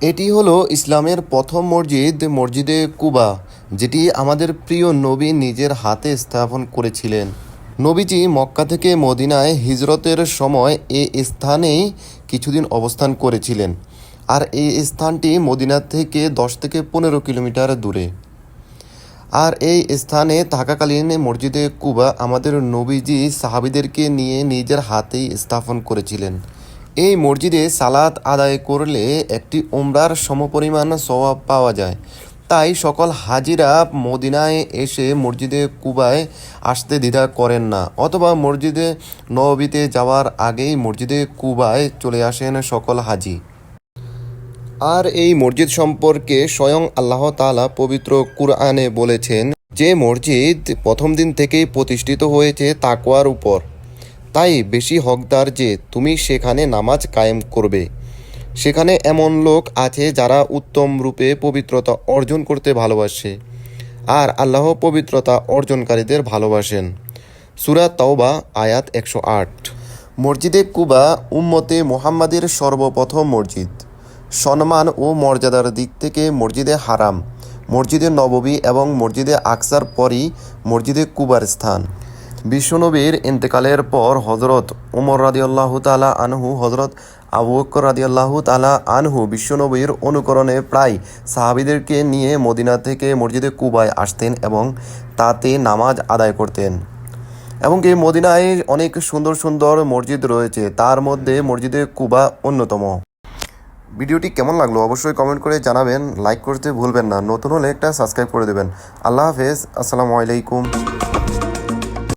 এটি হলো ইসলামের প্রথম মসজিদ, মসজিদে কুবা, যেটি আমাদের প্রিয় নবী নিজের হাতে স্থাপন করেছিলেন। নবীজি মক্কা থেকে মদিনায় হিজরতের সময় এ স্থানেই কিছুদিন অবস্থান করেছিলেন। আর এই স্থানটি মদিনা থেকে দশ থেকে পনেরো কিলোমিটার দূরে। আর এই স্থানে থাকাকালীন মসজিদে কুবা আমাদের নবীজি সাহাবিদেরকে নিয়ে নিজের হাতেই স্থাপন করেছিলেন। এই মসজিদে সালাত আদায় করলে একটি উমরার সমপরিমাণ সওয়াব পাওয়া যায়। তাই সকল হাজিরা মদিনায় এসে মসজিদে কুবায় আসতে দ্বিধা করেন না, অথবা মসজিদে নবীতে যাওয়ার আগেই মসজিদে কুবায় চলে আসেন সকল হাজি। আর এই মসজিদ সম্পর্কে স্বয়ং আল্লাহ তালা পবিত্র কুরআনে বলেছেন যে মসজিদ প্রথম দিন থেকেই প্রতিষ্ঠিত হয়েছে তাকোয়ার উপর। তাই বেশি হকদার যে তুমি সেখানে নামাজ কায়েম করবে। সেখানে এমন লোক আছে যারা উত্তম রূপে পবিত্রতা অর্জন করতে ভালোবাসে আর আল্লাহ পবিত্রতা অর্জনকারীদের ভালোবাসেন। সুরা তাওবা, আয়াত একশো আট। মসজিদে কুবা উম্মতে মোহাম্মদের সর্বপ্রথম মসজিদ। সম্মান ও মর্যাদার দিক থেকে মসজিদে হারাম। মসজিদে নববী এবং মসজিদে আকসার পরই মসজিদে কুবার স্থান। বিশ্বনবীর ইন্তেকালের পর হজরত উমর রাদিয়াল্লাহ তালা আনহু হজরত আবু বকর রাদিয়াল্লাহ তালা আনহু বিশ্বনবীর অনুকরণে প্রায় সাহাবিদেরকে নিয়ে মদিনা থেকে মসজিদে কুবায় আসতেন এবং তাতে নামাজ আদায় করতেন। এবং এই মদিনায় অনেক সুন্দর সুন্দর মসজিদ রয়েছে, তার মধ্যে মসজিদে কুবা অন্যতম। ভিডিওটি কেমন লাগল অবশ্যই কমেন্ট করে জানাবেন লাইক করতে ভুলবেন না, নতুন হলে একটা সাবস্ক্রাইব করে দেবেন। আল্লাহ হাফেজ, আসসালামু আলাইকুম।